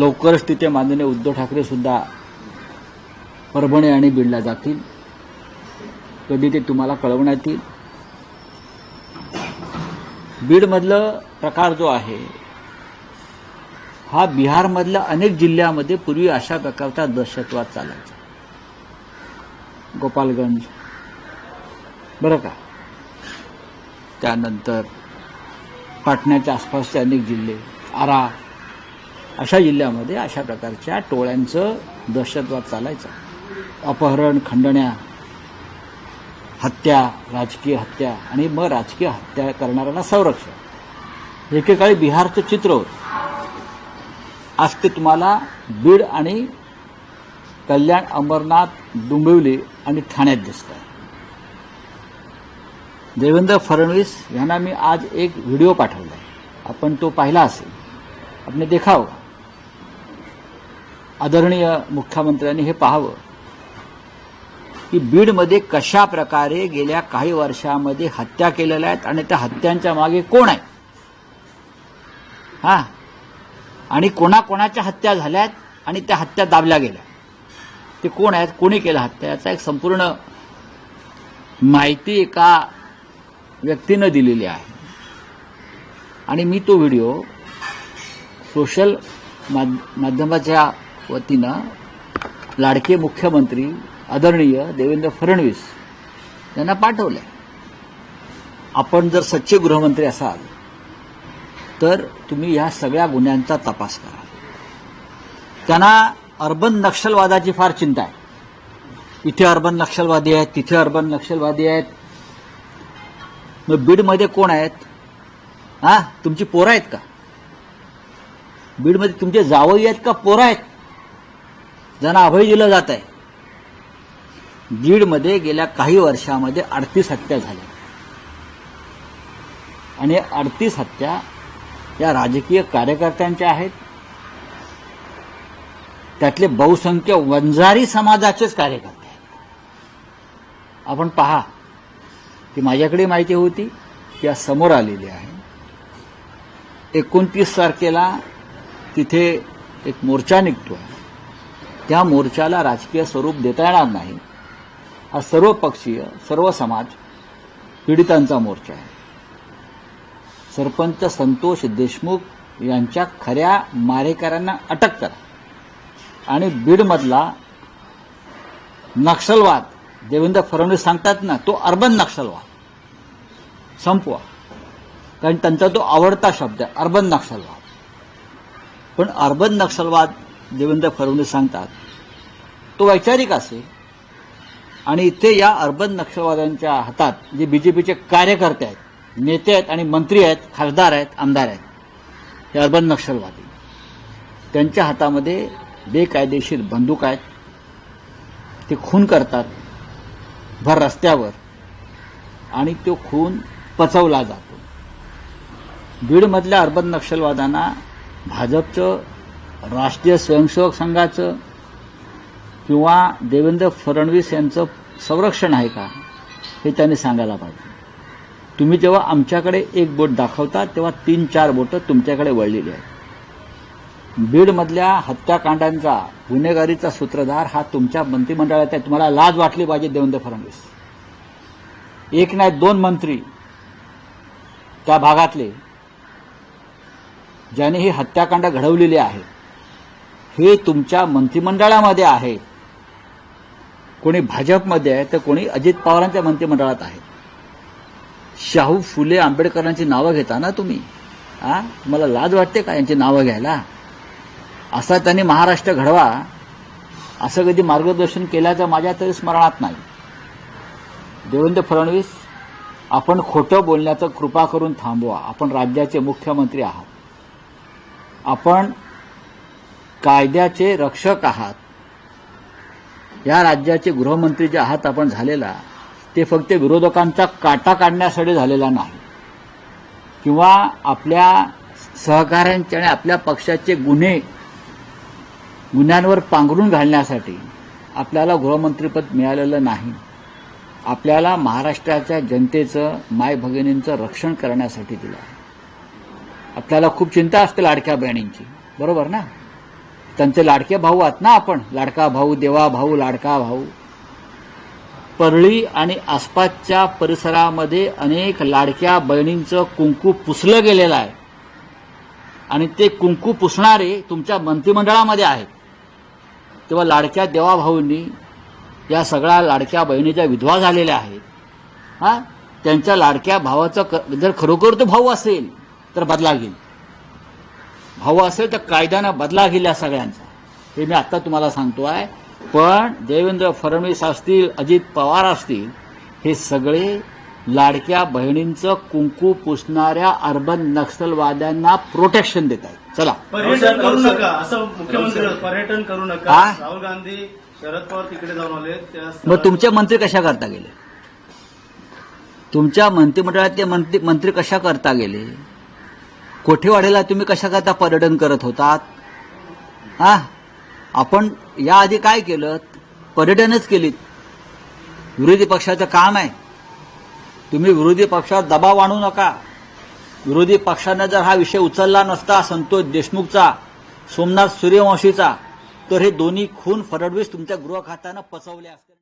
लवकरच तिथे माननीय उद्धव ठाकरे सुद्धा परभणी आणि बीडला जातील. कधी ते तुम्हाला कळवण्यात येईल. बीडमधलं प्रकार जो आहे हा बिहारमधल्या अनेक जिल्ह्यामध्ये पूर्वी अशा प्रकारचा दहशतवाद चालायचा. गोपालगंज. बरं का? त्यानंतर पाटण्याच्या आसपासचे अनेक जिल्हे आरा अशा जिल्ह्यामध्ये अशा प्रकारच्या टोळ्यांचं दहशतवाद चालायचा. अपहरण खंडण्या हत्या राजकीय हत्या आणि मग राजकीय हत्या करणाऱ्यांना संरक्षण. एकेकाळी बिहारचं चित्र होतं. आज ते तुम्हाला बीड आणि कल्याण अमरनाथ डोंबिवली आणि ठाण्यात दिसत आहे देवेंद्र फडणवीस यांना मी आज एक व्हिडिओ पाठवला आहे आपण तो पाहिला असेल. आपण देखावं आदरणीय मुख्यमंत्र्यांनी हे पाहावं. की बीडमध्ये कशा प्रकारे गेल्या काही वर्षामध्ये हत्या केलेल्या आहेत आणि त्या हत्यांच्या मागे कोण आहे? हा? आणि कोणाकोणाच्या हत्या झाल्यात आणि त्या हत्या दाबल्या गेल्या ते कोण आहेत? कोणी केलं हत्या? याचा एक संपूर्ण माहिती एका व्यक्तीनं दिलेली आहे. आणि मी तो व्हिडिओ सोशल माध्यमाच्या वतीनं लाडके मुख्यमंत्री आदरणीय देवेंद्र फडणवीस यांना पाठवलंय. आपण जर सच्चे गृहमंत्री असाल तर तुम्ही ह्या सगळ्या गुन्ह्यांचा तपास करा. त्यांना अर्बन नक्षलवादाची फार चिंता आहे. इथे अर्बन नक्षलवादी आहेत तिथे अर्बन नक्षलवादी आहेत. मग बीडमध्ये कोण आहेत? हा तुमची पोरं आहेत का? बीडमध्ये तुमचे जावई आहेत का? पोरं आहेत? ज्यांना अभय दिलं जात आहे बीडमध्ये गेल्या काही वर्षामध्ये अडतीस हत्या झाल्या. आणि अडतीस हत्या या राजकीय कार्यकर्त्यांच्या आहेत. त्यातले बहुसंख्य वंजारी समाजाचेच कार्यकर्ते आहेत. आपण पहा ती माझ्याकडे माहिती होती त्या समोर आलेली आहे. एकोणतीस तारखेला तिथे एक मोर्चा निघतो आहे त्या मोर्चाला राजकीय स्वरूप देता येणार नाही. हा सर्व पक्षीय सर्व समाज पीडितांचा मोर्चा आहे. सरपंच संतोष देशमुख यांच्या खऱ्या मारेकऱ्यांना अटक करा. आणि बीडमधला नक्षलवाद देवेंद्र फडणवीस सांगतात ना तो अर्बन नक्षलवाद. संपवा. कारण त्यांचा तो आवडता शब्द आहे अर्बन नक्षलवाद. पण अर्बन नक्षलवाद देवेंद्र फडणवीस सांगतात. तो वैचारिक असेल. आणि इथे या अर्बन नक्षलवाद्यांच्या हातात जे बी जे पीचे कार्यकर्ते आहेत नेते आहेत आणि मंत्री आहेत खासदार आहेत आमदार आहेत हे अर्बन नक्षलवादी. त्यांच्या हातामध्ये बेकायदेशीर बंदूक आहेत. ते खून करतात. भर रस्त्यावर. आणि तो खून पचवला जातो. बीडमधल्या अर्बन नक्षलवाद्यांना भाजपचं राष्ट्रीय स्वयंसेवक संघाचं किंवा देवेंद्र फडणवीस यांचं संरक्षण आहे का हे त्यांनी सांगायला पाहिजे. तुम्ही जेव्हा आमच्याकडे एक बोट दाखवता तेव्हा तीन चार बोटं तुमच्याकडे वळलेली आहेत. बीडमधल्या हत्याकांडांचा गुन्हेगारीचा सूत्रधार हा तुमच्या मंत्रिमंडळात आहे. तुम्हाला लाज वाटली पाहिजे देवेंद्र फडणवीस. एक नाही दोन मंत्री त्या भागातले ज्याने ही हत्याकांड घडवलेली आहेत. हे तुमच्या मंत्रिमंडळामध्ये आहे. कोणी भाजपमध्ये आहे तर कोणी अजित पवारांच्या मंत्रिमंडळात आहे. शाहू फुले आंबेडकरांची नावं घेता ना तुम्ही? हा मला लाज वाटते का यांची नावं घ्यायला? असा त्यांनी महाराष्ट्र घडवा. असं कधी मार्गदर्शन केल्याचं माझ्या तरी स्मरणात नाही. देवेंद्र फडणवीस आपण खोटं बोलण्याचं कृपा करून थांबवा. आपण राज्याचे मुख्यमंत्री आहात. आपण कायद्याचे रक्षक आहात. या राज्याचे गृहमंत्री जे आहात आपण झालेला ते फक्त विरोधकांचा काटा काढण्यासाठी झालेला नाही. किंवा आपल्या सहकाऱ्यांचे आणि आपल्या पक्षाचे गुन्हे गुन्ह्यांवर पांघरून घालण्यासाठी आपल्याला गृहमंत्रीपद मिळालेलं नाही. आपल्याला महाराष्ट्राच्या जनतेचं माय भगिनींचं रक्षण करण्यासाठी दिलं आपल्याला खूप चिंता असते लाडक्या बहिणींची. बरोबर ना? त्यांचे लाडके भाऊ आहात ना आपण. लाडका भाऊ देवा भाऊ लाडका भाऊ. परळी आणि आसपासच्या परिसरामध्ये अनेक लाडक्या बहिणींचं कुंकू पुसलं गेलेलं आहे. आणि ते कुंकू पुसणारे तुमच्या मंत्रिमंडळामध्ये आहेत. तेव्हा लाडक्या देवाभाऊंनी या सगळ्या लाडक्या बहिणीच्या विधवा झालेल्या आहेत. हां? त्यांच्या लाडक्या भावाचं जर खरोखर तो भाऊ असेल तर बदला घेईल. भाऊ असेल तर कायद्यानं बदला घेईल या सगळ्यांचा. हे मी आत्ता तुम्हाला सांगतो आहे. पण देवेंद्र फडणवीस असतील अजित पवार असतील हे सगळे लाडक्या बहिणींचं कुंकू पुसणाऱ्या अर्बन नक्षलवाद्यांना प्रोटेक्शन देत आहेत. चला. पर्यटन करू नका असं मुख्यमंत्री पर्यटन करू नका? राहुल गांधी शरद पवार तिकडे जाऊन आले त्या मग तुमचे मंत्री कशा करता गेले? तुमच्या मंत्रिमंडळातले मंत्री मंत्री कशा करता गेले? कोठेवाडीला तुम्ही कशाकरता पर्यटन करत होतात? हा? आपण याआधी काय केलं? पर्यटनच केलीत. विरोधी पक्षाचं काम आहे. तुम्ही विरोधी पक्षात दबाव आणू नका. विरोधी पक्षानं जर हा विषय उचलला नसता संतोष देशमुखचा सोमनाथ सूर्यवंशीचा तर हे दोन्ही खून फडणवीस तुमच्या गृह खात्यानं पचवले असते.